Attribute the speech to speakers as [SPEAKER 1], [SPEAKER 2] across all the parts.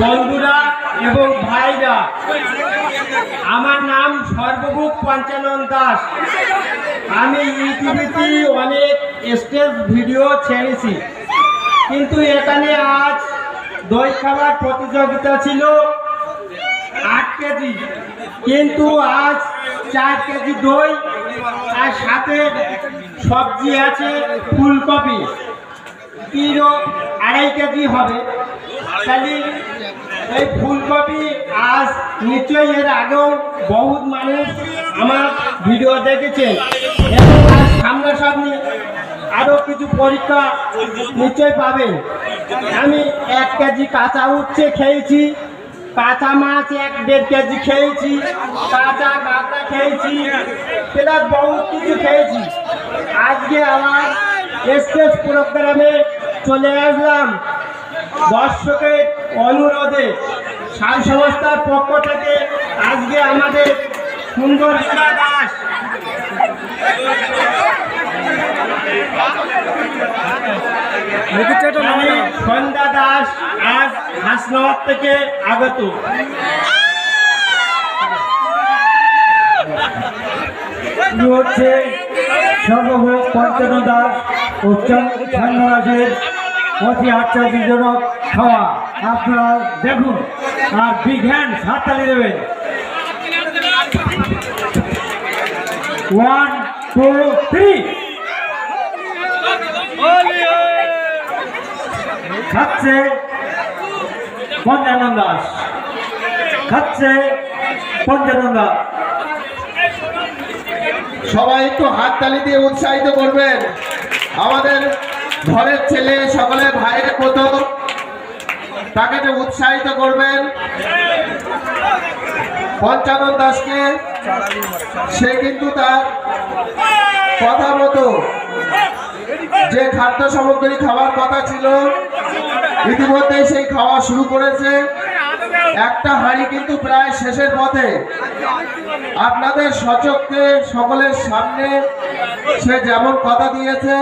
[SPEAKER 1] বন্ধুরা এবং ভাইরা, আমার নাম সর্বভূক পঞ্চানন দাস। আমি ইউটিউবেতে অনেক স্টেজ ভিডিও ছেড়েছি। কিন্তু এখানে আজ দই খাবার প্রতিযোগিতা ছিল আট কেজি। কিন্তু আজ চার কেজি দই আর সাথে সবজি আছে ফুলকপি। কিলো আড়াই কেজি হবে। তাহলে এই ফুলকপি আজ নিশ্চয়ই এর আগেও বহুত মানুষ আমার ভিডিও দেখেছেন আজ সামনাসামনি আরও কিছু পরীক্ষা নিশ্চয়ই পাবেন আমি এক কেজি কাঁচা উচ্ছে খেয়েছি, কাঁচা মাছ এক দেড় কেজি খেয়েছি, কাঁচা কাঁকড়া খেয়েছি প্লাস বহুত কিছু খেয়েছি। আজকে আমার স্টেজ প্রোগ্রামে চলে আসলাম। দর্শকের অনুরোধে সাই সংস্থার পক্ষ থেকে আজকে আমাদের সুন্দর দাস। সন্ধ্যা দাস আজ হাসনগর থেকে আগত।
[SPEAKER 2] হচ্ছে সর্বভোগ পঞ্চান্ন দাস ও চন্দ্ররাজের অতি আশ্চর্যজনক খাওয়া আপনারা দেখুন আর বিগ হ্যান্ড হাততালি দেবেন। ওয়ান টু থ্রি খাচ্ছে পঞ্চানন দাস। খাচ্ছে পঞ্চানন দাস।
[SPEAKER 3] সবাই একটু হাততালি দিয়ে উৎসাহিত করবেন। আমাদের ঘরের ছেলে সকলে ভাইয়ের মতো তাকে যে উৎসাহিত করবেন। পঞ্চানন দাসকে। সে কিন্তু তার কথা মতো যে খাদ্য সামগ্রী খাওয়ার কথা ছিল, ইতিমধ্যেই সেই খাওয়া শুরু করেছে। একটা হাঁড়ি কিন্তু প্রায় শেষের পথে। আপনাদের সচককে সকলের সামনে সে যেমন কথা দিয়েছে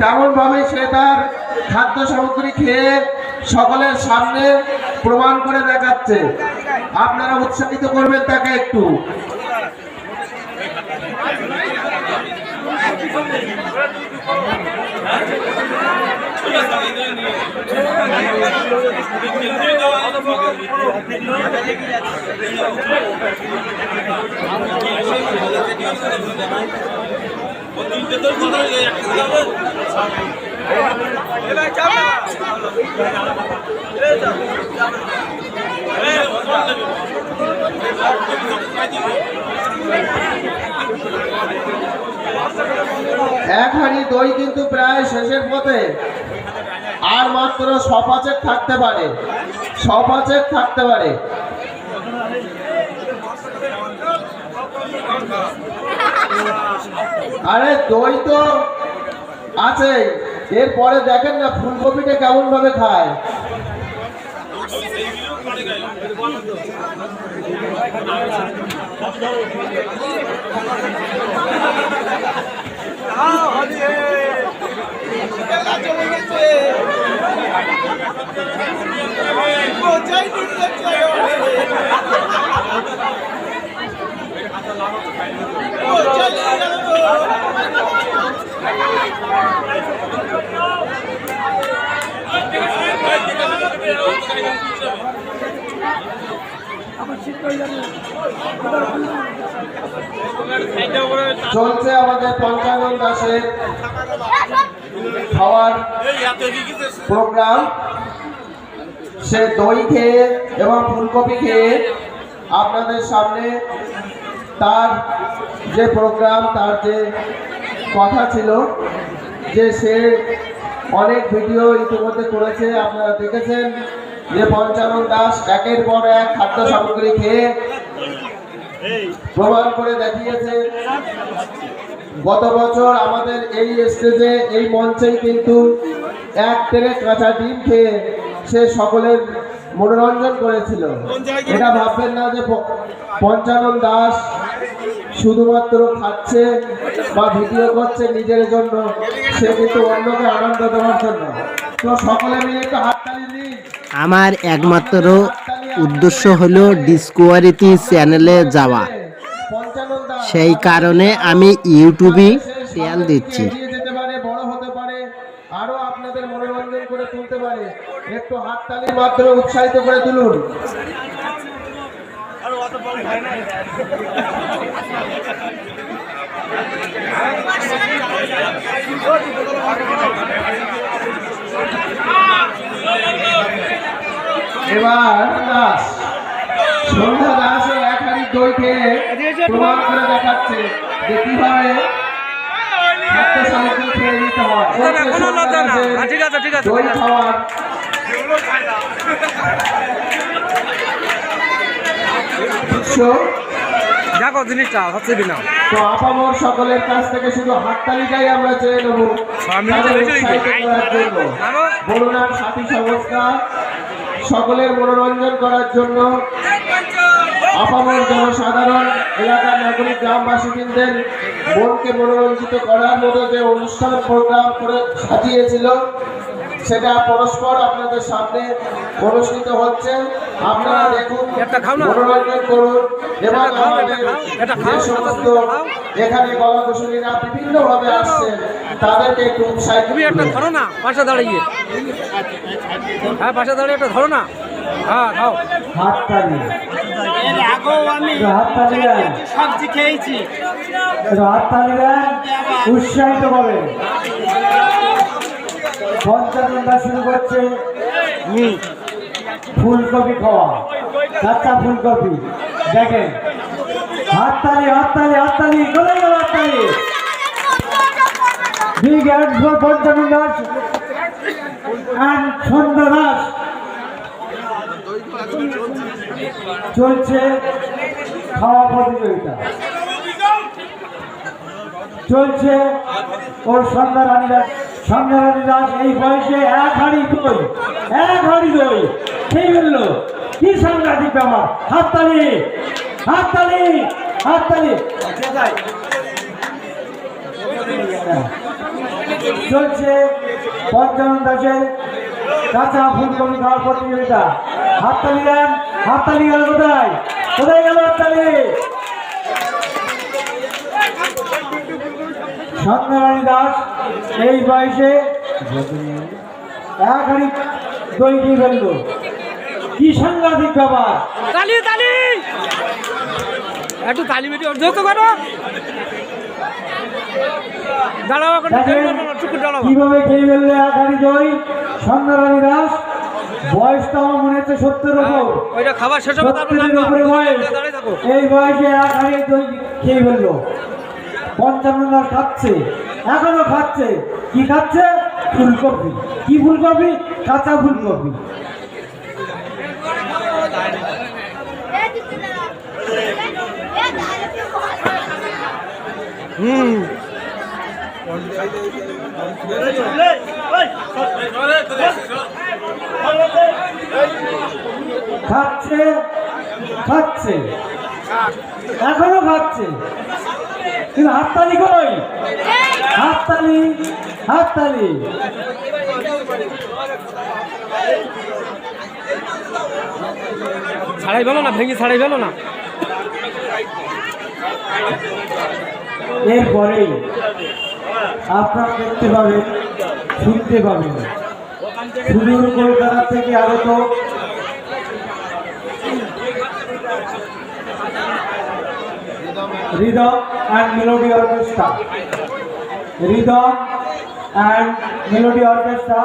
[SPEAKER 3] তেমন ভাবে সে তার খাদ্য সামগ্রী খেয়ে সকলের সামনে প্রমাণ করে দেখাচ্ছে। আপনারা উৎসাহিত করবেন তাকে একটু। এক দই কিন্তু প্রায় শেষের পথে। আর মাত্র সপাচেক থাকতে পারে। সপাচেক থাকতে পারে। আরে দই তো আছে। এরপরে দেখেন না ফুলকপিটা কেমন ভাবে খায় চলছে আমাদের পঞ্চানন দাসের খাওয়ার প্রোগ্রাম। সে দই খেয়ে এবং ফুলকপি খেয়ে আপনাদের সামনে তার যে প্রোগ্রাম, তার যে কথা ছিল, যে সে অনেক ভিডিও ইতিমধ্যে করেছে, আপনারা দেখেছেন যে পঞ্চানন দাস একের পর এক খাদ্য সামগ্রী খেয়ে প্রমাণ করে দেখিয়েছে। গত বছর আমাদের এই স্টেজে, এই মঞ্চেই কিন্তু এক ট্রেনে কাঁচা ডিম খেয়ে সে সকলের মনোরঞ্জন করেছিল। এটা ভাববেন না যে পঞ্চানন দাস শুধুমাত্র খাচ্ছে বা ভিডিও করছে নিজের জন্য সে কিন্তু অন্যকে আনন্দ দেওয়ার জন্য। তো সকলে মিলে একটু হাততালি দিন।
[SPEAKER 4] আমার একমাত্র উদ্দেশ্য হলো ডিসকোয়ারিটি চ্যানেলে যাওয়া। সেই কারণে আমি ইউটিউবে তেল দিচ্ছি
[SPEAKER 3] এগিয়ে যেতে পারে বড় হতে পারে আরও আপনাদের মনোরঞ্জন করে তুলতে পারে একটু হাততালির মাধ্যমে উৎসাহিত করে তুলুন এবার দাস সন্ধ্যা দাস এক হাড়ি দই খেয়ে প্রমাণ করে দেখাচ্ছে যে কীভাবে হয়।
[SPEAKER 5] হ্যাঁ, ঠিক আছে, ঠিক আছে। দেখো জিনিসটা হচ্ছে কিনা।
[SPEAKER 3] তো আপামর সকলের কাছ থেকে শুধু হাততালিটাই আমরা চেয়ে নেব।
[SPEAKER 5] জানো?
[SPEAKER 3] সাথী সংস্থা সকলের মনোরঞ্জন করার জন্য আপামর জনসাধারণ এলাকার নাগরিক গ্রামবাসীদের মনকে মনোরঞ্জিত করার মতো যে অনুষ্ঠান প্রোগ্রাম করে সাজিয়েছিল সেটা পরস্পর আপনাদের সামনে অনুষ্ঠিত হচ্ছে। আপনারা দেখুন মনোরঞ্জন করুন এবং আমাদের যে সমস্ত। এখানে কলাকুশলীরা বিভিন্ন ভাবে আসছেন তাদেরকে একটু উৎসাহিত
[SPEAKER 5] তুমি একটা। ধরো না পাশে দাঁড়িয়ে হ্যাঁ পাশে দাঁড়িয়ে একটা ধরো না। হ্যাঁ খাও।
[SPEAKER 2] হাততালি।
[SPEAKER 1] এর আগেও আমি
[SPEAKER 2] একটু হাততালি
[SPEAKER 1] সবজি খেয়েছি।
[SPEAKER 2] একটু হাততালি উৎসাহিত হবে পঞ্চানন্দা শুরু করছে ফুলকপি খাওয়া। কাঁচা ফুলকপি। দেখেন। হাততালি হাততালি হাততালি কোথায় গেল হাততালি। Big hand for Panchanan Das and Sandhya Das চলছে খাওয়া প্রতিযোগিতা। চলছে ওর সন্ধ্যা রানী দাস এক এক কি হাততালি। চলছে পঞ্চানন দাসের কাঁচা ফুলকপি খাওয়ার প্রতিযোগিতা। হাততালি দেন, হাততালি গেল কোথায়? কোথায় গেল হাততালি? সন্ধ্যারানী দাস এই বয়সে এক হাড়ি দই দিয়ে ফেলল। কি সাংঘাতিক ব্যাপার।
[SPEAKER 5] তালি তালি! একটু তালি বেটি অর্ধ তো করো।
[SPEAKER 2] কীভাবে খেয়ে ফেলল এক হাড়ি দই। সন্ধ্যারানী দাস বয়সটা আমার মনে হচ্ছে সত্তর
[SPEAKER 5] হ্যাঁ, ওইটা খাবার শেষ হবে তারপর
[SPEAKER 2] বয়স। এই বয়সে এক হাড়ি দই খেয়ে ফেলল। পঞ্চান্ন খাচ্ছে এখনও খাচ্ছে। কি খাচ্ছে? ফুলকপি। কি ফুলকপি? কাঁচা ফুলকপি।
[SPEAKER 5] হুম।
[SPEAKER 2] খাচ্ছে খাচ্ছে। এখনও খাচ্ছে। কিন্তু হাততালি কই? হাততালি হাততালি।
[SPEAKER 5] ছাড়াই বেলো না ভেঙে ছাড়াই বেলো না।
[SPEAKER 2] এরপরেই আপনারা দেখতে পাবেন শুনতে পাবেন। সুদূর কলকাতা থেকে আগত rhythm and melody orchestra rhythm and melody orchestra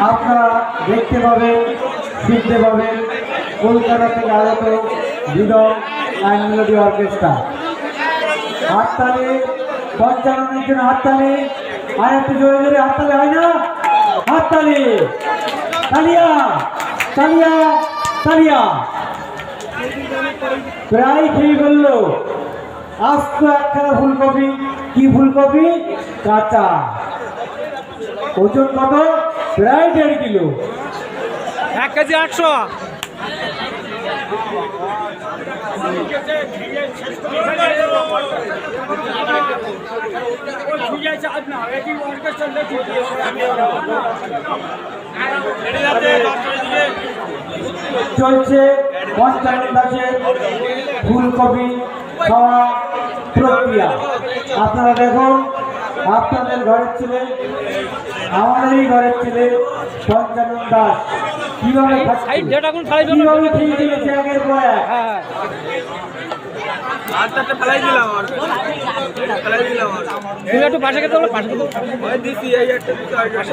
[SPEAKER 2] আপনারা দেখতে পাবেন, শুনতে পাবেন। কলকাতা থেকে আগত রিদম অ্যান্ড মেলোডি অর্কেস্ট্রা হাততালি, পঞ্চান্নের জন্য হাততালি। আর একটু জোরে জোরে হাততালি হয় না? হাততালি। তালিয়া তালিয়া তালিয়া। প্রায় খেয়ে ফেলল। আস্ত একখানা ফুলকপি। কি ফুলকপি? কাঁচা। ওজন কত? প্রায় দেড় কিলো।
[SPEAKER 5] এক কেজি আটশো।
[SPEAKER 2] চলছে পঞ্চায়েত ফুলকপি। খাওয়া প্রক্রিয়া। আপনারা দেখুন আপনাদের ঘরের ছেলে আমাদেরই ঘরের ছেলে পঞ্চানন দাস। কীভাবে কীভাবে একের পর
[SPEAKER 5] তুমি একটু পাশে খেতে পাশে খেতে বলো।
[SPEAKER 6] ওই দিছি এই একটা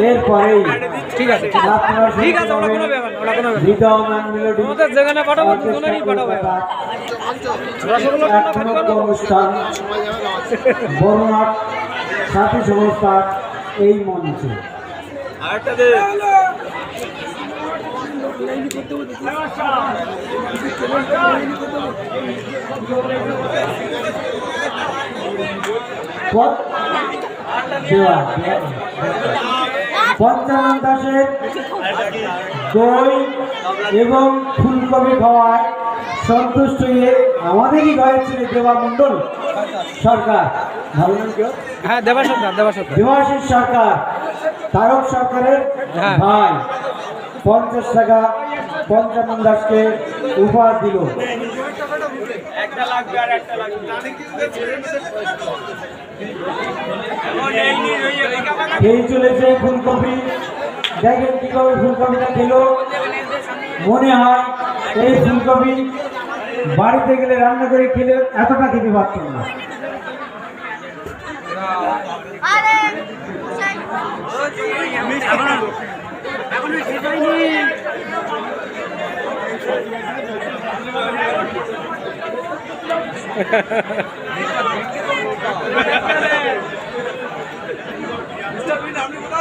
[SPEAKER 2] এরপরেই
[SPEAKER 5] ঠিক আছে ঠিক আছে।
[SPEAKER 2] আপনারা
[SPEAKER 5] ঠিক আছে ওটা কোনো ব্যাপার ওটা কোনো ব্যাপার না।
[SPEAKER 2] রিদম অ্যান্ড মেলোডি
[SPEAKER 5] তোমাদের যেখানে পাঠাবো দুজনেরই
[SPEAKER 2] অনুষ্ঠান। বড়নাথ সাথী সংস্থার এই মঞ্চে।
[SPEAKER 6] আরেকটা
[SPEAKER 2] পঞ্চানন দাসের দই এবং ফুলকপি খাওয়ায় সন্তুষ্ট হয়ে আমাদেরই ঘরের ছেলে দেবা মণ্ডল সরকার?
[SPEAKER 5] হ্যাঁ সরকার
[SPEAKER 2] দেবাশিস সরকার তারক সরকারের
[SPEAKER 5] হ্যাঁ।
[SPEAKER 2] ভাই পঞ্চাশ টাকা পঞ্চানন দাসকে উপহার দিল। এই চলেছে ফুলকপি। দেখেন কীভাবে ফুলকপিটা খেলো। মনে হয় এই ফুলকপি বাড়িতে গেলে রান্না করে খেলে এতটা খেতে পারতাম না।
[SPEAKER 7] আরে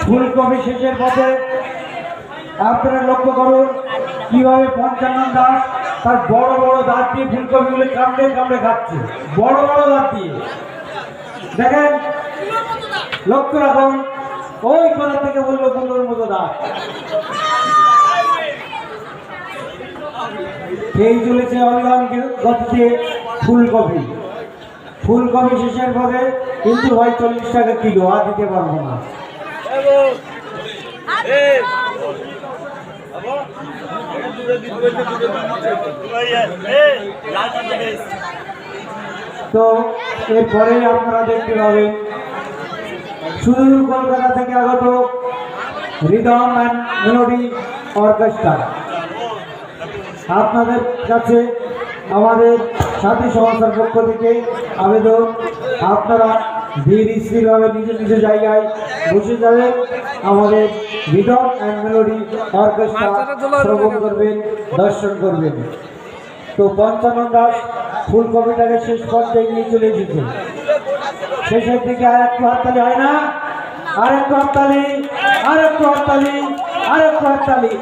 [SPEAKER 2] ফুলকপি শেষের পথে আপনারা লক্ষ্য করুন, কীভাবে পঞ্চান্ন দাস তার বড় বড় দাঁত দিয়ে ফুলকপিগুলো কামড়ে কামড়ে খাচ্ছে। বড় বড় দাঁত দিয়ে দেখেন, লক্ষ্য রাখুন, ওই কোথা থেকে বলল কুলোর মতো দাঁত। এই চলেছে অবিরাম গতিতে ফুলকপি। ফুলকপি শেষের পথে কিন্তু ভাই চল্লিশ টাকা কিলো, আর দিতে পারব না। তো এরপরে আপনারা দেখতে পাবেন, সুদূর কলকাতা থেকে আগত রিদম অ্যান্ড মেলোডি অর্কেস্ট্রা। আপনাদের কাছে আমাদের সাথী সংস্থার পক্ষ থেকে আবেদন। আপনারা ধীর স্থিরভাবে নিজ নিজ জায়গায় বসে যাবেন। আমাদের রিদম অ্যান্ড মেলোডি অর্কেস্ট্রা শ্রবণ করবেন, দর্শন করবেন। তো পঞ্চান্ন দাস ফুল ফুলকপিটাকে শেষ পর্যায়ে নিয়ে চলে এসেছে। শেষের দিকে আর একটু হাততালি, হয় না? আর একটু হাততালি, আর একটু হাততালি, আর একটু হাততালি।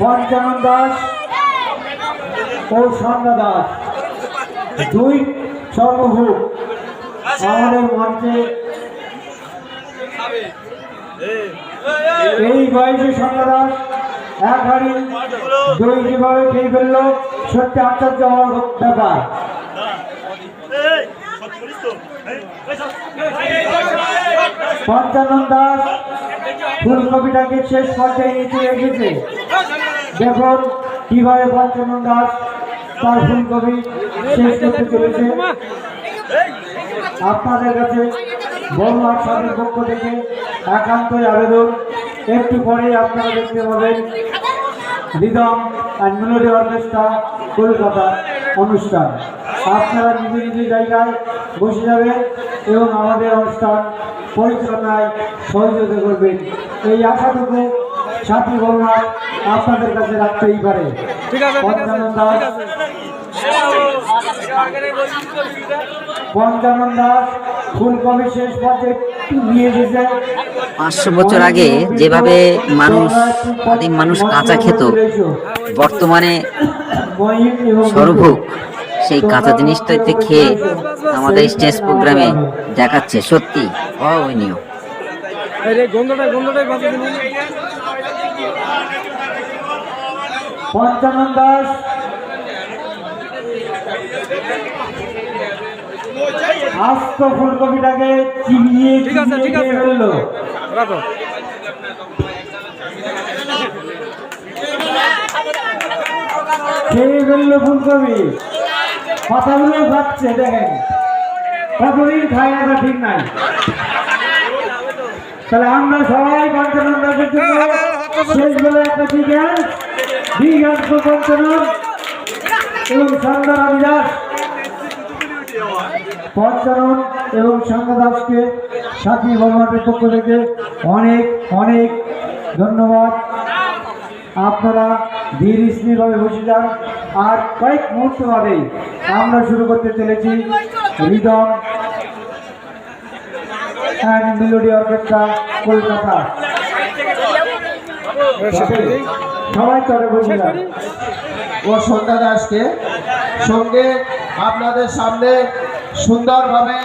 [SPEAKER 2] পঞ্চানন দাস ও সন্ধ্যা দাস। দুই সর্বভূত আমাদের মঞ্চে এই বয়সে সন্ধ্যা দাস, এক হাড়ি, দুই যেভাবে খেয়ে ফেলল, সত্যি আশ্চর্য হওয়ার ব্যাপার। পঞ্চানন দাস ফুলকপিটাকে শেষ পর্যায়ে চলে এসেছে। দেখুন কীভাবে পঞ্চানন দাস তার ফুলকপি শেষ করতে চলেছে আপনাদের কাছে বড়মার সাথের পক্ষ থেকে একান্তই আবেদন। একটু পরে আপনারা দেখতে পাবেন rhythm and melody orchestra Kolkata অনুষ্ঠান। আপনারা নিজ নিজ জায়গায় বসে যাবেন এবং আমাদের অনুষ্ঠান পরিচালনায় সহযোগিতা করবেন। এই আশাটুকু সাথী বর্মা আপনাদের কাছে রাখতেই পারে। পঞ্চানন দাস। শেষ পর্যায়ে নিয়ে এসেছে
[SPEAKER 4] পাঁচশো বছর আগে যেভাবে মানুষ আদিম মানুষ কাঁচা খেত বর্তমানে সরভোগ সেই কাঁচা জিনিসটাতে খেয়ে আমাদের স্টেজ প্রোগ্রামে দেখাচ্ছে সত্যি।
[SPEAKER 5] দিন
[SPEAKER 2] পঞ্চানন দাস। আস্ত ফুলকপিটাকে চিবিয়ে
[SPEAKER 5] ঠিক আছে, ঠিক আছে।
[SPEAKER 2] ফেলল।
[SPEAKER 5] রাখো।
[SPEAKER 2] খেয়ে ফেলল ফুলকপি। পাতাগুলো খাচ্ছে দেখেন। কতদিন খায় না ঠিক নাই। তাহলে আমরা সবাই পঞ্চানন দাসের জন্য শেষ বেলা একটা চিকেন বিগ পঞ্চানন এবং সন্ধ্যা রবি দাস পঞ্চানন এবং সন্ধ্যা দাসকে সাথী বর্মাটের পক্ষ থেকে অনেক অনেক ধন্যবাদ। আপনারা ধীর স্থিরভাবে বসে যান। আর কয়েক মুহূর্ত বাদেই আমরা শুরু করতে চলেছি rhythm and melody orchestra Kolkata. সবাই চলে বসে যান।
[SPEAKER 3] ও সন্ধ্যা দাসকে সঙ্গে আপনাদের সামনে সুন্দরভাবে